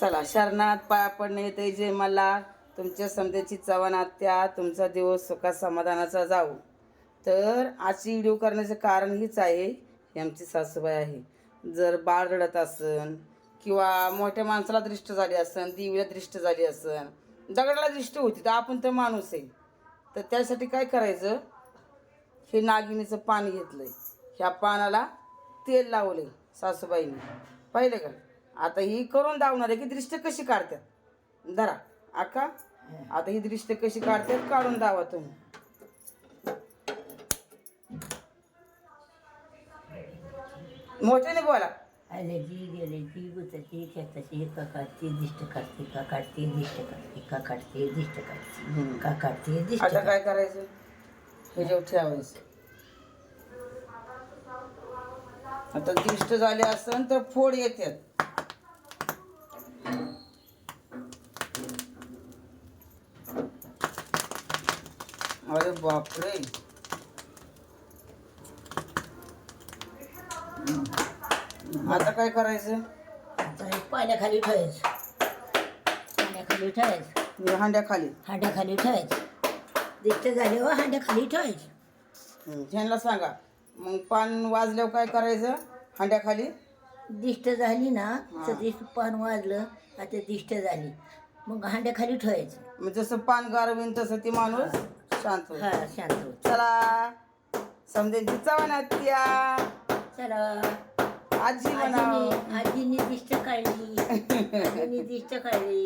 चला शरणात पाया पडणे ते जे मला. तुमच्या समतेची चवण आत्या तुमचा दिवस सुखात समाधानाचा जाऊ. तर आजची व्हिडिओ करण्याचं कारण हीच आहे ही आमची सासूबाई आहे. जर बाळ रडत असन किंवा मोठ्या माणसाला दृष्ट झाली असन देवीला दृष्ट झाली असन दगडाला दृष्ट होती तर आपण तर माणूस आहे. तर त्यासाठी काय करायचं? हे नागिनीचं पाणी आहे ह्या पानाला तेल लावले सासूबाईने. पाहिलं का? आता ही करून दावणार आहे की दृष्ट कशी काढतात? धरा. आका आता ही दृष्ट कशी काढतात काढून दावा तुम्ही. मोठ्याने बोला. आल्याची गेल्याची गुताची खेताची का काढते दिष्ट काढते का काढते दिष्ट काढते का काढते दिष्ट काढते का काढते दिष्ट आता काय करायचं? ह्याच्यावर ठेवायचं. आता दृष्ट झाले असन तर फोड येतात अरे बापरे. आता काय करायचं? आता हे पाण्याखाली ठेवायचं. पाण्याखाली ठेवायचं. हांड्याखाली. हांड्याखाली ठेवायचं. दिष्ट झाल्यावर हांड्याखाली ठेवायचं. हं, ह्यांना सांगा. मग पान वाजल्यावर काय करायचं? हांड्याखाली? दिष्ट झाली ना तर ते पान वाजलं आता दिष्ट झाली. मग हांड्याखाली ठेवायचं. मग जसं पान गारवीन तसं ती माणूस शांत होईल हा शांत होत चला. समजायची चवण त्या. चला. आजी म्हणावं. आजीने आजीने दिष्ट काढली. आजीने दिष्ट काढली.